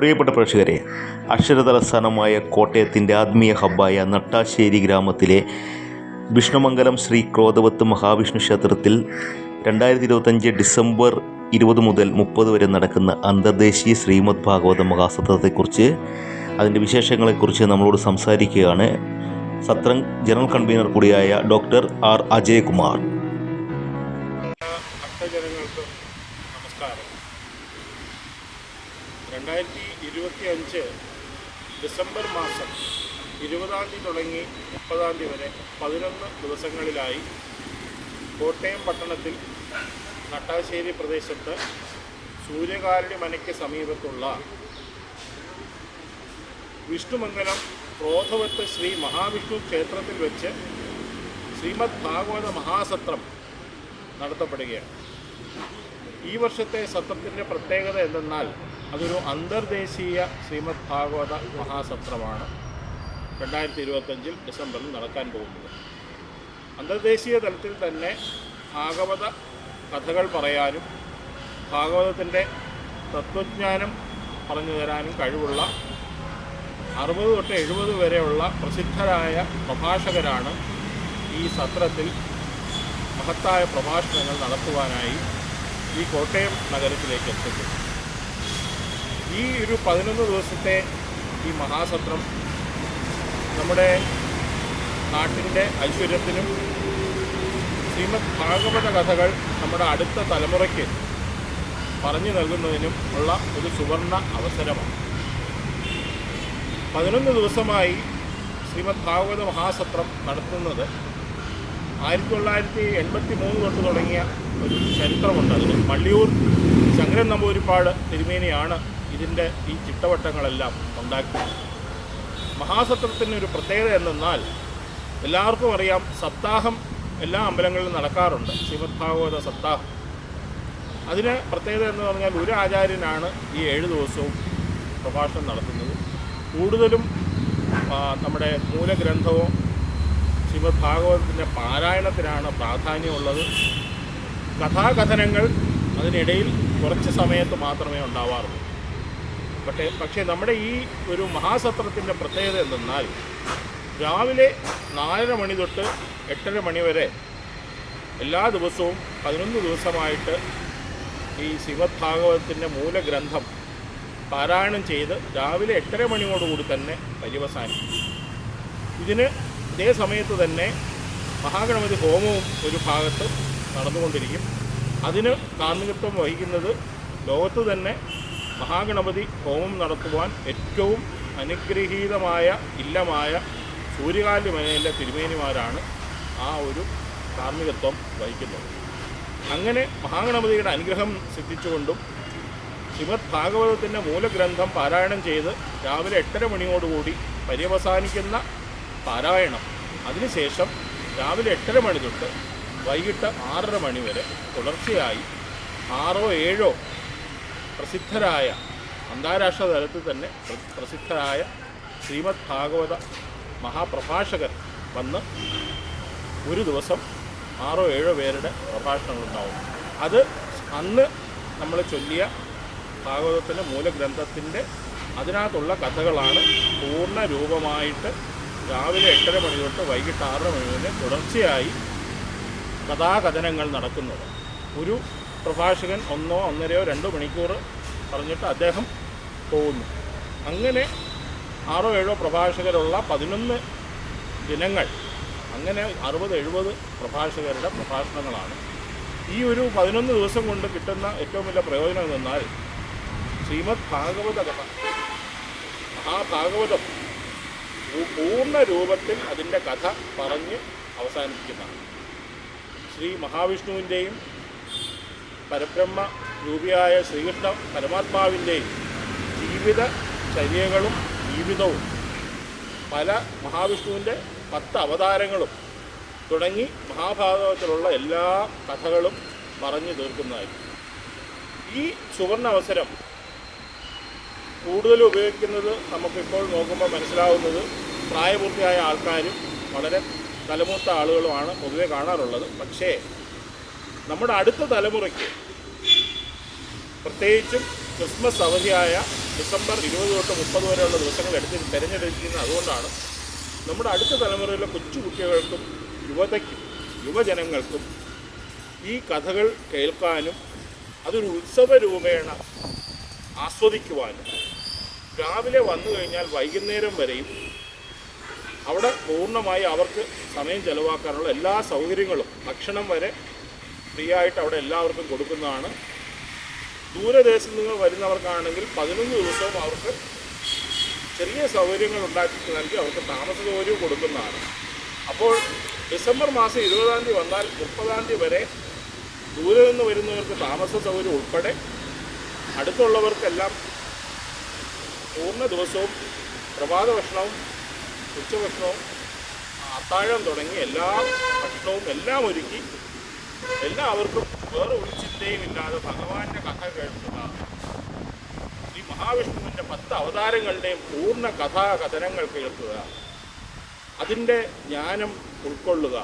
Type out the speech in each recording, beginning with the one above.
പ്രിയപ്പെട്ട പ്രേക്ഷകരെ അക്ഷരതലസ്ഥാനമായ കോട്ടയത്തിന്റെ ആത്മീയ ഹബ്ബായ നട്ടാശ്ശേരി ഗ്രാമത്തിലെ വിഷ്ണുമംഗലം ശ്രീ ക്രോധവത്ത് മഹാവിഷ്ണു ക്ഷേത്രത്തിൽ രണ്ടായിരത്തി ഇരുപത്തഞ്ച് ഡിസംബർ ഇരുപത് മുതൽ മുപ്പത് വരെ നടക്കുന്ന അന്തർദേശീയ ശ്രീമദ് ഭാഗവത മഹാസത്രത്തെക്കുറിച്ച് അതിന്റെ വിശേഷങ്ങളെക്കുറിച്ച് നമ്മളോട് സംസാരിക്കുകയാണ് സത്രം ജനറൽ കൺവീനർ കൂടിയായ ഡോക്ടർ ആർ അജയകുമാർ. നമസ്കാരം. രണ്ടായിരത്തി ഇരുപത്തി അഞ്ച് ഡിസംബർ മാസം ഇരുപതാം തീയതി തുടങ്ങി മുപ്പതാം തീയതി വരെ പതിനൊന്ന് ദിവസങ്ങളിലായി കോട്ടയം പട്ടണത്തിൽ നട്ടാശ്ശേരി പ്രദേശത്ത് സൂര്യകാലടി മനയ്ക്ക് സമീപത്തുള്ള വിഷ്ണുമംഗലം ക്രോധവത്ത് ശ്രീ മഹാവിഷ്ണു ക്ഷേത്രത്തിൽ വെച്ച് ശ്രീമദ് ഭാഗവത മഹാസത്രം നടത്തപ്പെടുകയാണ്. ഈ വർഷത്തെ സത്രത്തിന്റെ പ്രത്യേകത എന്തെന്നാൽ അതൊരു അന്തർദേശീയ ശ്രീമദ് ഭാഗവത മഹാസത്രമാണ്. രണ്ടായിരത്തി ഇരുപത്തഞ്ചിൽ ഡിസംബറിൽ നടക്കാൻ പോകുന്നത്. അന്തർദേശീയ തലത്തിൽ തന്നെ ഭാഗവത കഥകൾ പറയാനും ഭാഗവതത്തിന്റെ തത്വജ്ഞാനം പറഞ്ഞു തരാനും കഴിവുള്ള അറുപത് തൊട്ട് എഴുപത് വരെയുള്ള പ്രസിദ്ധരായ പ്രഭാഷകരാണ് ഈ സത്രത്തിൽ മഹത്തായ പ്രഭാഷണങ്ങൾ നടത്തുവാനായി ഈ കോട്ടയം നഗരത്തിലേക്ക് എത്തുന്നു ഈ ഒരു പതിനൊന്ന് ദിവസത്തെ ഈ മഹാസത്രം നമ്മുടെ നാട്ടിന്റെ ഐശ്വര്യത്തിനും ശ്രീമദ് ഭാഗവത കഥകൾ നമ്മുടെ അടുത്ത തലമുറയ്ക്ക് പറഞ്ഞു നൽകുന്നതിനും ഉള്ള ഒരു സുവർണ അവസരമാണ്. പതിനൊന്ന് ദിവസമായി ശ്രീമദ് ഭാഗവത മഹാസത്രം നടത്തുന്നത് ആയിരത്തി തൊള്ളായിരത്തി എൺപത്തി മൂന്ന് തൊട്ട് തുടങ്ങിയ ഒരു ചരിത്രമുണ്ട് അതിന്. മള്ളിയൂർ ശങ്കരൻ നമ്പൂരിപ്പാട് തിരുമേനിയാണ് ഇതിന്റെ ഈ ചിട്ടവട്ടങ്ങളെല്ലാം ഉണ്ടാക്കിയത്. മഹാസത്രത്തിന്റെ ഒരു പ്രത്യേകത എന്തെന്നാൽ എല്ലാവർക്കും അറിയാം സപ്താഹം എല്ലാ അമ്പലങ്ങളിലും നടക്കാറുണ്ട്. ശ്രീമദ് ഭാഗവത സപ്താഹം. അതിന് പ്രത്യേകത എന്ന് പറഞ്ഞാൽ ഒരു ആചാര്യനാണ് ഈ ഏഴ് ദിവസവും പ്രഭാഷണം നടത്തുന്നത്. കൂടുതലും നമ്മുടെ മൂലഗ്രന്ഥവും ശ്രീമദ് ഭാഗവതത്തിന്റെ പാരായണത്തിനാണ് പ്രാധാന്യമുള്ളത്. കഥാകഥനങ്ങൾ അതിനിടയിൽ കുറച്ച് സമയത്ത് മാത്രമേ ഉണ്ടാവാറുള്ളൂ. പക്ഷേ പക്ഷേ നമ്മുടെ ഈ ഒരു മഹാസത്രത്തിന്റെ പ്രത്യേകത എന്തെന്നാൽ രാവിലെ നാലര മണി തൊട്ട് എട്ടര മണി വരെ എല്ലാ ദിവസവും പതിനൊന്ന് ദിവസമായിട്ട് ഈ ശ്രീമദ് ഭാഗവതത്തിന്റെ മൂലഗ്രന്ഥം പാരായണം ചെയ്ത് രാവിലെ എട്ടര മണിയോടുകൂടി തന്നെ പര്യവസാനിക്കും. ഇതിന് ഇതേ സമയത്ത് തന്നെ മഹാഗണപതി ഹോമവും ഒരു ഭാഗത്ത് നടന്നുകൊണ്ടിരിക്കും. അതിന് കാർമ്മികത്വം വഹിക്കുന്നത് ലോകത്ത് തന്നെ മഹാഗണപതി ഹോമം നടത്തുവാൻ ഏറ്റവും അനുഗ്രഹീതമായ ഇല്ലമായ സൂര്യകാലി മനയിലെ തിരുമേനിമാരാണ് ആ ഒരു കാർമ്മികത്വം വഹിക്കുന്നത്. അങ്ങനെ മഹാഗണപതിയുടെ അനുഗ്രഹം സിദ്ധിച്ചുകൊണ്ടും ശ്രീമദ് ഭാഗവതത്തിന്റെ മൂലഗ്രന്ഥം പാരായണം ചെയ്ത് രാവിലെ എട്ടര മണിയോടുകൂടി പര്യവസാനിക്കുന്ന പാരായണം അതിനുശേഷം രാവിലെ എട്ടര മണി തൊട്ട് വൈകിട്ട് ആറര മണി വരെ തുടർച്ചയായി ആറോ ഏഴോ പ്രസിദ്ധരായ അന്താരാഷ്ട്ര തലത്തിൽ തന്നെ പ്രസിദ്ധരായ ശ്രീമദ് ഭാഗവത മഹാപ്രഭാഷകർ വന്ന് ഒരു ദിവസം ആറോ ഏഴോ പേരുടെ പ്രഭാഷണങ്ങളുണ്ടാവും. അത് അന്ന് നമ്മൾ ചൊല്ലിയ ഭാഗവതത്തിന്റെ മൂലഗ്രന്ഥത്തിന്റെ അതിനകത്തുള്ള കഥകളാണ് പൂർണ രൂപമായിട്ട് രാവിലെ എട്ടര മണി തൊട്ട് വൈകിട്ട് ആറര മണി വരെ തുടർച്ചയായി കഥാകഥനങ്ങൾ നടക്കുന്നത്. ഒരു പ്രഭാഷകൻ ഒന്നോ ഒന്നരയോ രണ്ടോ മണിക്കൂർ പറഞ്ഞിട്ട് അദ്ദേഹം പോകുന്നു. അങ്ങനെ ആറോ ഏഴോ പ്രഭാഷകരുള്ള പതിനൊന്ന് ദിനങ്ങൾ അങ്ങനെ അറുപത് എഴുപത് പ്രഭാഷകരുടെ പ്രഭാഷണങ്ങളാണ്. ഈ ഒരു പതിനൊന്ന് ദിവസം കൊണ്ട് കിട്ടുന്ന ഏറ്റവും വലിയ പ്രയോജനം എന്നാൽ ശ്രീമദ് ഭാഗവത കഥ ആ ഭാഗവതം പൂർണ രൂപത്തിൽ അതിന്റെ കഥ പറഞ്ഞ് അവസാനിപ്പിക്കുന്നതാണ്. ശ്രീ മഹാവിഷ്ണുവിന്റെയും പരബ്രഹ്മ രൂപിയായ ശ്രീകൃഷ്ണ പരമാത്മാവിന്റെയും ജീവിത ചര്യകളും ജീവിതവും പല മഹാവിഷ്ണുവിന്റെ പത്ത് അവതാരങ്ങളും തുടങ്ങി മഹാഭാരതത്തിലുള്ള എല്ലാ കഥകളും പറഞ്ഞു തീർക്കുന്നതായിരിക്കും. ഈ സുവർണ അവസരം കൂടുതൽ ഉപയോഗിക്കുന്നത് നമുക്കിപ്പോൾ നോക്കുമ്പോൾ മനസ്സിലാവുന്നത് പ്രായപൂർത്തിയായ ആൾക്കാരും വളരെ തലമൂത്ത ആളുകളുമാണ് പൊതുവെ കാണാറുള്ളത്. പക്ഷേ നമ്മുടെ അടുത്ത തലമുറയ്ക്ക് പ്രത്യേകിച്ചും ക്രിസ്മസ് അവധിയായ ഡിസംബർ ഇരുപത് തൊട്ട് മുപ്പത് വരെയുള്ള ദിവസങ്ങൾ എടുത്ത് തിരഞ്ഞെടുക്കുന്നത് അതുകൊണ്ടാണ്. നമ്മുടെ അടുത്ത തലമുറയിലെ കൊച്ചു കുട്ടികൾക്കും യുവതയ്ക്കും യുവജനങ്ങൾക്കും ഈ കഥകൾ കേൾക്കാനും അതൊരു ഉത്സവ രൂപേണ ആസ്വദിക്കുവാനും രാവിലെ വന്നു കഴിഞ്ഞാൽ വൈകുന്നേരം വരെയും അവിടെ പൂർണമായി അവർക്ക് സമയം ചെലവാക്കാനുള്ള എല്ലാ സൗകര്യങ്ങളും ഭക്ഷണം വരെ ഫ്രീ ആയിട്ട് അവിടെ എല്ലാവർക്കും കൊടുക്കുന്നതാണ്. ദൂരദേശത്ത് നിന്ന് വരുന്നവർക്കാണെങ്കിൽ പതിനൊന്ന് ദിവസവും അവർക്ക് ചെറിയ സൗകര്യങ്ങൾ ഉണ്ടാക്കി നൽകി അവർക്ക് താമസ സൗകര്യവും കൊടുക്കുന്നതാണ്. അപ്പോൾ ഡിസംബർ മാസം ഇരുപതാം തീയതി വന്നാൽ മുപ്പതാം തീയതി വരെ ദൂരെ നിന്ന് വരുന്നവർക്ക് താമസ സൗകര്യം ഉൾപ്പെടെ അടുത്തുള്ളവർക്കെല്ലാം പൂർണ ദിവസവും പ്രഭാത ഭക്ഷണവും ഉച്ചഭക്ഷണവും അത്താഴം തുടങ്ങി എല്ലാ ഭക്ഷണവും എല്ലാം ഒരുക്കി എല്ലാവർക്കും വേറെ ഒരു ചിന്തയും ഇല്ലാതെ ഭഗവാന്റെ കഥ കേൾക്കുക ഈ മഹാവിഷ്ണുവിന്റെ പത്ത് അവതാരങ്ങളുടെയും പൂർണ കഥാകഥനങ്ങൾ കേൾക്കുക അതിന്റെ ജ്ഞാനം ഉൾക്കൊള്ളുക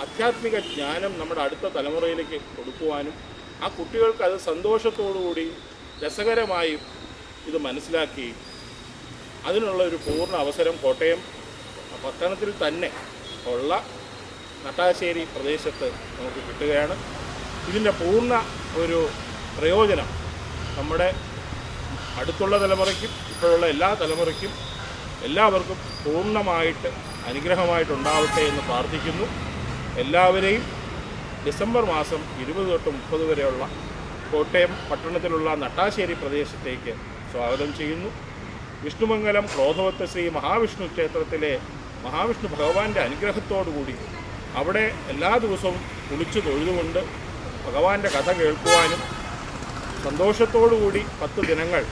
ആധ്യാത്മിക ജ്ഞാനം നമ്മുടെ അടുത്ത തലമുറയിലേക്ക് കൊടുക്കുവാനും ആ കുട്ടികൾക്ക് അത് സന്തോഷത്തോടുകൂടി രസകരമായി ഇത് മനസ്സിലാക്കി അതിനുള്ള ഒരു പൂർണ അവസരം കോട്ടയം പട്ടണത്തിൽ തന്നെ ഉള്ള നട്ടാശ്ശേരി പ്രദേശത്ത് നമുക്ക് കിട്ടുകയാണ്. ഇതിന്റെ പൂർണ ഒരു പ്രയോജനം നമ്മുടെ അടുത്തുള്ള തലമുറയ്ക്കും ഇപ്പോഴുള്ള എല്ലാ തലമുറയ്ക്കും എല്ലാവർക്കും പൂർണമായിട്ട് അനുഗ്രഹമായിട്ടുണ്ടാവട്ടെ എന്ന് പ്രാർത്ഥിക്കുന്നു. എല്ലാവരെയും ഡിസംബർ മാസം ഇരുപത് തൊട്ട് മുപ്പത് വരെയുള്ള കോട്ടയം പട്ടണത്തിലുള്ള നട്ടാശ്ശേരി പ്രദേശത്തേക്ക് സ്വാഗതം ചെയ്യുന്നു. വിഷ്ണുമംഗലം ക്രോധവത്ത ശ്രീ മഹാവിഷ്ണു ക്ഷേത്രത്തിലെ മഹാവിഷ്ണു ഭഗവാന്റെ അനുഗ്രഹത്തോടുകൂടി അവിടെ എല്ലാ ദിവസവും കുളിച്ചു തൊഴുതുകൊണ്ട് ഭഗവാന്റെ കഥ കേൾക്കുവാനും സന്തോഷത്തോടുകൂടി പത്ത് ദിനങ്ങൾ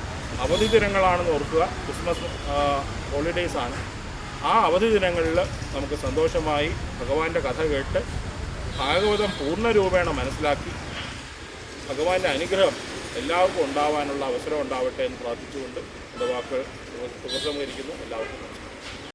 അവധി ദിനങ്ങളാണെന്ന് ഓർക്കുക. ക്രിസ്മസ് ഹോളിഡേയ്സ് ആണ്. ആ അവധി ദിനങ്ങളിൽ നമുക്ക് സന്തോഷമായി ഭഗവാന്റെ കഥ കേട്ട് ഭാഗവതം പൂർണരൂപേണ മനസ്സിലാക്കി ഭഗവാന്റെ അനുഗ്രഹം എല്ലാവർക്കും ഉണ്ടാവാനുള്ള അവസരം ഉണ്ടാവട്ടെ എന്ന് പ്രാർത്ഥിച്ചുകൊണ്ട് എന്റെ വാക്കുകൾ ഉപസംഹരിക്കുന്നു എല്ലാവർക്കും